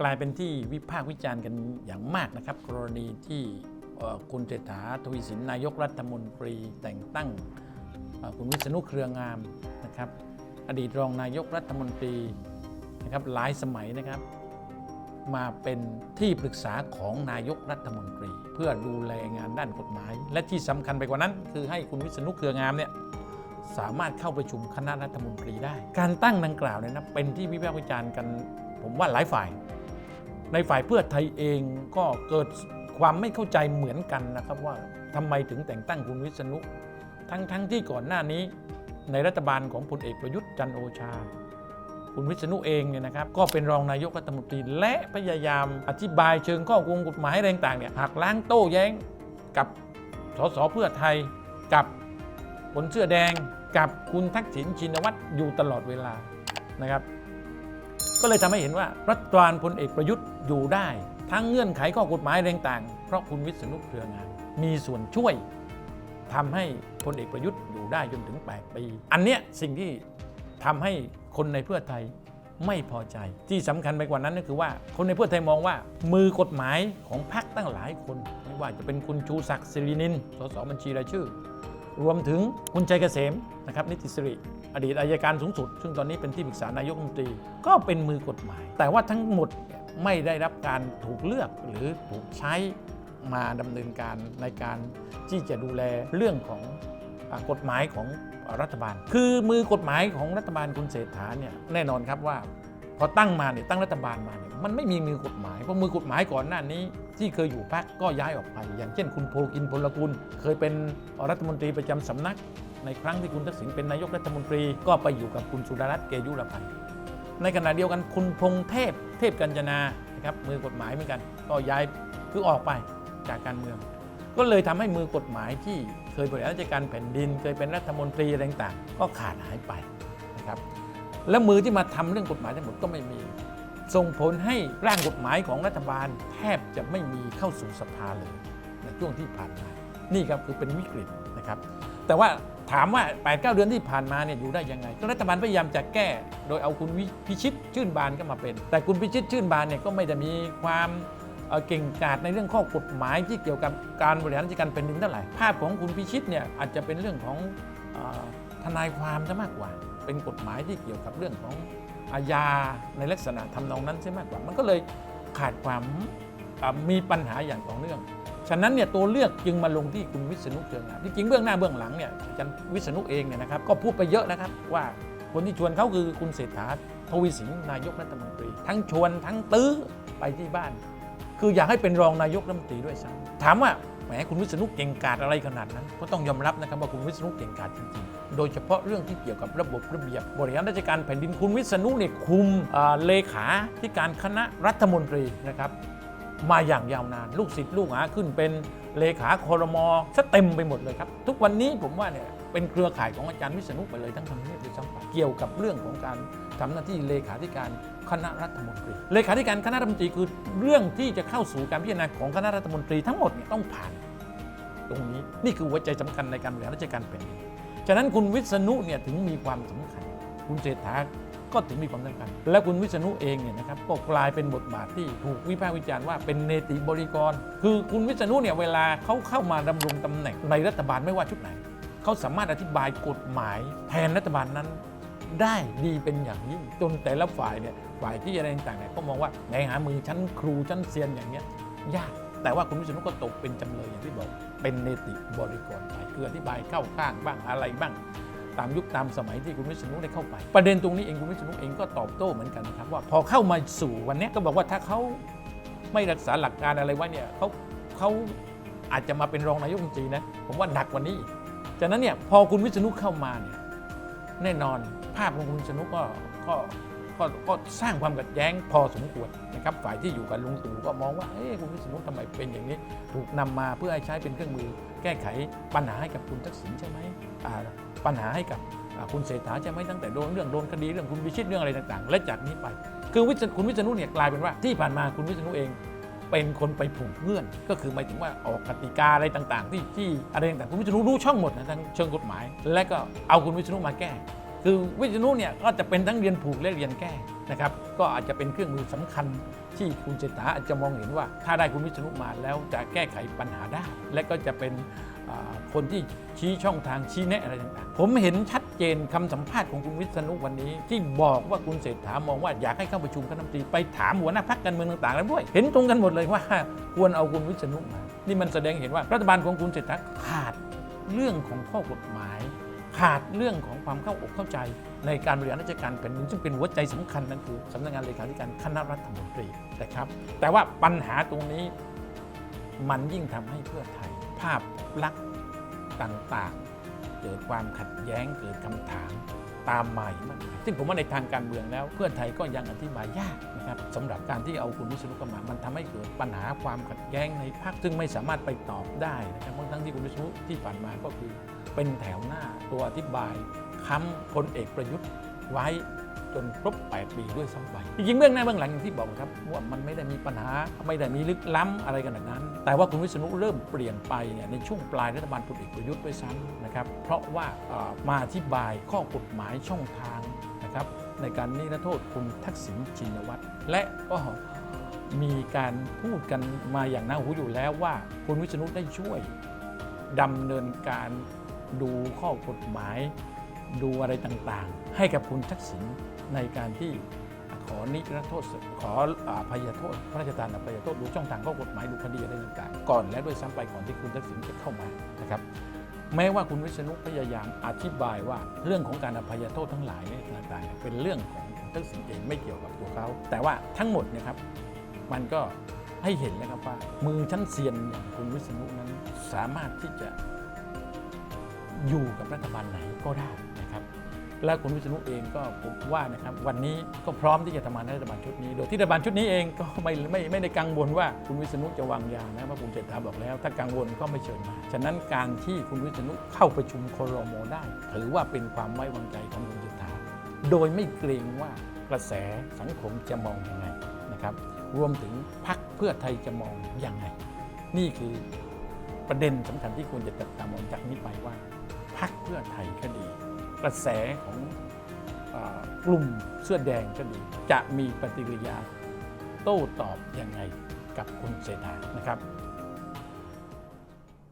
กลายเป็นที่วิพากษ์วิจารณ์กันอย่างมากนะครับ กรณีที่คุณเศรษฐาทวีสินนายกรัฐมนตรีแต่งตั้งคุณวิษณุเครืองามนะครับ อดีตรองนายกรัฐมนตรีนะครับหลายสมัยนะครับ มาเป็นที่ปรึกษาของนายกรัฐมนตรี เพื่อดูแลงานด้านกฎหมาย และที่สำคัญไปกว่านั้น คือให้คุณวิษณุเครืองามเนี่ยสามารถเข้าประชุมคณะรัฐมนตรีได้ การตั้งดังกล่าวเนี่ยนะเป็นที่วิพากษ์วิจารณ์กัน ผมว่าหลายฝ่าย ในฝ่ายเพื่อไทยเองก็เกิดความไม่เข้าใจเหมือนกันนะครับว่าทำไมถึงแต่งตั้งคุณวิษณุ ทั้งทั้งที่ก่อนหน้านี้ ในรัฐบาลของพลเอกประยุทธ์จันโอชา คุณวิษณุเองเนี่ยนะครับก็เป็นรองนายกรัฐมนตรีและพยายามอธิบายเชิงข้อกฎกฎหมายอะไรต่างๆเนี่ยหักล้างโต้แย้งกับสสเพื่อไทยกับคนเสื้อแดงกับคุณทักษิณชินวัตรอยู่ตลอดเวลานะครับ ก็เลยทำให้เห็นว่ารัฐบาลพลเอกประยุทธ์อยู่ได้ ทั้งเงื่อนไขข้อกฎหมายอะไรต่าง เพราะคุณวิษณุเครืองามมีส่วนช่วยทำให้พลเอกประยุทธ์อยู่ได้จนถึง 8 ปี อันเนี้ยสิ่งที่ทำให้คนในเพื่อไทยไม่พอใจ ที่สำคัญไปกว่านั้นก็คือว่า คนในเพื่อไทยมองว่า มือกฎหมายของพรรคตั้งหลายคน ไม่ว่าจะเป็นคุณชูศักดิ์สิรินินสสบัญชีรายชื่อ รวมถึงคุณชัยเกษมนะครับนิติสิริอดีตอายการสูงสุด ซึ่งตอนนี้เป็นที่ปรึกษานายกรัฐมนตรี ก็เป็นมือกฎหมาย แต่ว่าทั้งหมดไม่ได้รับการถูกเลือกหรือถูกใช้มาดำเนินการในการที่จะดูแลเรื่องของกฎหมายของรัฐบาล คือมือกฎหมายของรัฐบาลคุณเศรษฐาเนี่ยแน่นอนครับว่า พอตั้งมาเนี่ยตั้งรัฐบาลมาเนี่ยมันไม่มีมือกฎหมาย เพราะมือกฎหมายก่อนหน้านี้ ที่เคยอยู่พักก็ย้ายออกไป อย่างเช่นคุณโพกินพลกุล เคยเป็นรัฐมนตรีประจำสำนัก ในครั้งที่คุณทักษิณเป็นนายกรัฐมนตรีก็ไปอยู่กับคุณสุดารัตน์เกยุรพันธ์ในขณะเดียวกันคุณพงเทพเทพกัญจนานะครับมือกฎหมายเหมือนกัน ก็ย้ายคือออกไปจากการเมือง ก็เลยทำให้มือกฎหมายที่เคยบริหารราชการแผ่นดิน เคยเป็นรัฐมนตรีอะไรต่างๆก็ขาดหายไปนะครับ แล้วมือที่มาทำเรื่องกฎหมายทั้งหมดก็ไม่มี ส่งผลให้ร่างกฎหมายของรัฐบาลแทบจะไม่มีเข้าสู่สภาเลย ในช่วงที่ผ่านมา นี่ครับคือเป็นวิกฤตนะครับ แต่ว่าถามว่า 8 9 เดือนที่ผ่านมาเนี่ยอยู่ได้ยังไง ก็รัฐบาลพยายามจะแก้ โดยเอาคุณพิชิตชื่นบานก็มาเป็น แต่คุณพิชิตชื่นบานเนี่ยก็ไม่ได้มีความเอ่อเก่งกาจในเรื่องข้อกฎหมายที่เกี่ยวกับการบริหารราชการแผ่นดินเท่าไหร่ ภาพของคุณพิชิตเนี่ยอาจจะเป็นเรื่องของอทนายความซะมากกว่า เป็นกฎหมายที่เกี่ยวกับเรื่องของอาญาในลักษณะทำนองนั้นใช่มากกว่า มันก็เลยขาดความมีปัญหาอย่างต่อเนื่อง ฉะนั้นเนี่ยตัวเลือกจึงมาลงที่คุณวิษณุเครืองามที่จริงเบื้องหน้าเบื้องหลังเนี่ยอาจารย์วิษณุเองเนี่ยนะครับก็พูดไปเยอะนะครับว่าคนที่ชวนเขาคือคุณเศรษฐาทวีสินนายกรัฐมนตรี ทั้งชวนทั้งตื้อไปที่บ้าน คืออยากให้เป็นรองนายกรัฐมนตรีด้วยซ้ำถามว่า แหมคุณวิษณุเก่งกาจอะไรขนาดนั้น ก็ต้องยอมรับนะครับว่าคุณวิษณุเก่งกาจจริงๆ โดยเฉพาะเรื่องที่เกี่ยวกับระบบระเบียบบริหารราชการแผ่นดินคุณวิษณุเนี่ยคุมเเลขาที่การคณะรัฐมนตรีนะครับมาอย่างยาวนาน ลูกศิษย์ลูกหาขึ้นเป็นเลขาคอรมอซะเต็มไปหมดเลยครับ ทุกวันนี้ผมว่าเนี่ย เป็นเครือข่ายของอาจารย์วิษณุไปเลยทั้งทำเนียบด้วยซ้ำไปเกี่ยวกับเรื่องของการทำหน้าที่เลขาธิการคณะรัฐมนตรี เลขาธิการคณะรัฐมนตรีคือเรื่องที่จะเข้าสู่การพิจารณาของคณะรัฐมนตรีทั้งหมดเนี่ยต้องผ่าน ตรงนี้นี่คือหัวใจสำคัญในการบริหารราชการแผ่นดินฉะนั้นคุณวิษณุเนี่ยถึงมีความสำคัญ คุณเศรษฐาก็ถึงมีความสำคัญ และคุณวิษณุเองเนี่ยนะครับก็กลายเป็นบทบาทที่ถูกวิพากษ์วิจารณ์ว่าเป็นเนติบริกร คือคุณวิษณุเนี่ยเวลาเขาเข้ามาดำรงตำแหน่งในรัฐบาลไม่ว่าชุดไหน เขาสามารถอธิบายกฎหมายแทนรัฐบาลนั้น ได้ดีเป็นอย่างยิ่งจนแต่ละฝ่ายเนี่ยฝ่ายที่อะไรต่างๆเนี่ยก็มองว่าในหามือชั้นครูชั้นเซียนอย่างเงี้ยยากแต่ว่าคุณวิษณุก็ตกเป็นจำเลยอย่างที่บอกเป็นเนติบริกรไปคืออธิบายเข้าข้างบ้างอะไรบ้าง ตามยุคตามสมัยที่คุณวิษณุได้เข้าไป ประเด็นตรงนี้เองคุณวิษณุเองก็ตอบโต้เหมือนกันนะครับว่าพอเข้ามาสู่วันนี้ก็บอกว่าถ้าเขาไม่รักษาหลักการอะไรไว้เนี่ยเขาเขาอาจจะมาเป็นรองนายกรัฐมนตรีนะผมว่าหนักกว่านี้ อีกนั้นเนี่ยพอคุณวิษณุเข้ามาเนี่ยแน่นอนภาพของคุณวิษณุก็ก็ก็ก็สร้างความขัดแย้งพอสมควรนะครับฝ่ายที่อยู่กับลุงตู่ก็มองว่าเอ๊ะคุณวิษณุทำไมเป็นอย่างนี้ ถูกนำมาเพื่อให้ใช้เป็นเครื่องมือ แก้ไขปัญหาให้กับคุณทักษิณใช่ไหมปัญหาให้กับคุณเศรษฐาใช่ไหมตั้งแต่โดนเรื่องโดนคดีเรื่องคุณวิชิตเรื่องอะไรต่าง ๆ และจากนี้ไป คือวิษณุคุณวิษณุเนี่ยกลายเป็นว่าที่ผ่านมาคุณวิษณุเอง เป็นคนไปผูกเงื่อน ก็คือหมายถึงว่าออกกติกาอะไรต่างๆ ที่ที่อะไรต่างๆคุณวิษณุรู้ช่องหมดนะทั้งเชิงกฎหมาย และก็เอาคุณวิษณุมาแก้ คือวิษณุเนี่ยก็จะเป็นทั้งเรียนผูกและเรียนแก้นะครับก็อาจจะเป็นเครื่องมือสำคัญที่คุณเศรษฐาอาจจะมองเห็นว่าถ้าได้คุณวิษณุมาแล้วจะแก้ไขปัญหาได้ และก็จะเป็นคนที่ชี้ช่องทางชี้แนะอะไรต่างๆ ผมเห็นชัด เจนคำสัมภาษณ์ของคุณวิษณุวันนี้ ที่บอกว่าคุณเศรษฐามองว่าอยากให้เข้าประชุมคณะรัฐมนตรีไปถามหัวหน้าพรรคการเมืองต่างๆแล้วด้วย เห็นตรงกันหมดเลยว่าควรเอาคุณวิษณุมา นี่มันแสดงเห็นว่ารัฐบาลของคุณเศรษฐาขาดเรื่องของข้อกฎหมาย ขาดเรื่องของความเข้าอกเข้าใจในการบริหารราชการแผ่นดินซึ่งเป็นหัวใจสำคัญนั่นคือสำนักงานเลขาธิการคณะรัฐมนตรีนะครับ แต่ว่าปัญหาตรงนี้มันยิ่งทำให้เพื่อไทย ภาพลักษณ์ต่างๆ เกิดความขัดแย้งเกิดคำถามตามมาอีกมากมายซึ่งผมว่าในทางการเมืองแล้ว เพื่อไทยก็ยังอธิบายยากนะครับสำหรับการที่เอาคุณวิศนุเข้ามา มันทำให้เกิดปัญหาความขัดแย้งในพรรคซึ่งไม่สามารถไปตอบได้นะครับทั้งที่คุณวิศนุที่ผ่านมาก็คือ เป็นแถวหน้าตัวอธิบายค้ำพลเอกประยุทธ์ไว้ จนครบ 8 ปีด้วยซ้ำไปจริงๆเบื้องหน้าเบื้องหลังอย่างที่บอกครับว่ามันไม่ได้มีปัญหาไม่ได้มีลึกล้ำอะไรขนาดนั้น แต่ว่าคุณวิษณุเริ่มเปลี่ยนไปเนี่ยในช่วงปลายรัฐบาลพลเอกประยุทธ์ด้วยซ้ำนะครับเพราะว่ามาอธิบายข้อกฎหมายช่องทางนะครับในการนิรโทษคุณทักษิณชินวัตรและก็มีการพูดกันมาอย่างน่าหูอยู่แล้วว่าคุณวิษณุได้ช่วยดำเนินการดูข้อกฎหมาย ดูอะไรต่างๆ ให้กับคุณทักษิณในการที่ขอนิรโทษขออภัยโทษ พระราชทานอภัยโทษดูช่องทางข้อกฎหมายดูคดีอะไรต่างๆ ก่อนและด้วยซ้ำไปก่อนที่คุณทักษิณจะเข้ามานะครับแม้ว่าคุณวิษณุพยายามอธิบายว่าเรื่องของการอภัยโทษทั้งหลายเนี่ยต่างๆเป็นเรื่องของทักษิณเองไม่เกี่ยวกับตัวเขาแต่ว่าทั้งหมดนยครับมันก็ให้เห็นแล้วครับว่ามือชั้นเซียนอย่างคุณวิษณุนั้นสามารถที่จะ อยู่กับรัฐบาลไหนก็ได้นะครับ และคุณวิษณุเองก็ผมว่านะครับ วันนี้ก็พร้อมที่จะทำงานในรัฐบาลชุดนี้ โดยที่รัฐบาลชุดนี้เองก็ไม่ไม่ไม่ได้กังวลว่าคุณวิษณุจะวางยานะว่าคุณเศรษฐาบอกแล้ว ถ้ากังวลก็ไม่เชิญมาฉะนั้นการที่คุณวิษณุเข้าประชุมครมได้ ถือว่าเป็นความไว้วางใจของคุณเศรษฐาโดยไม่เกรงว่ากระแสสังคมจะมองยังไงนะครับรวมถึงพักเพื่อไทยจะมองยังไง นี่คือประเด็นสำคัญที่ควรจะจับตามองจากนี้ไปว่า เพื่อไทยก็ดี กระแสของอกลุ่มเสื้อแดงก็ดี จะมีปฏิกิริยาโต้ตอบยังไงกับคุณเศรษฐานะครับ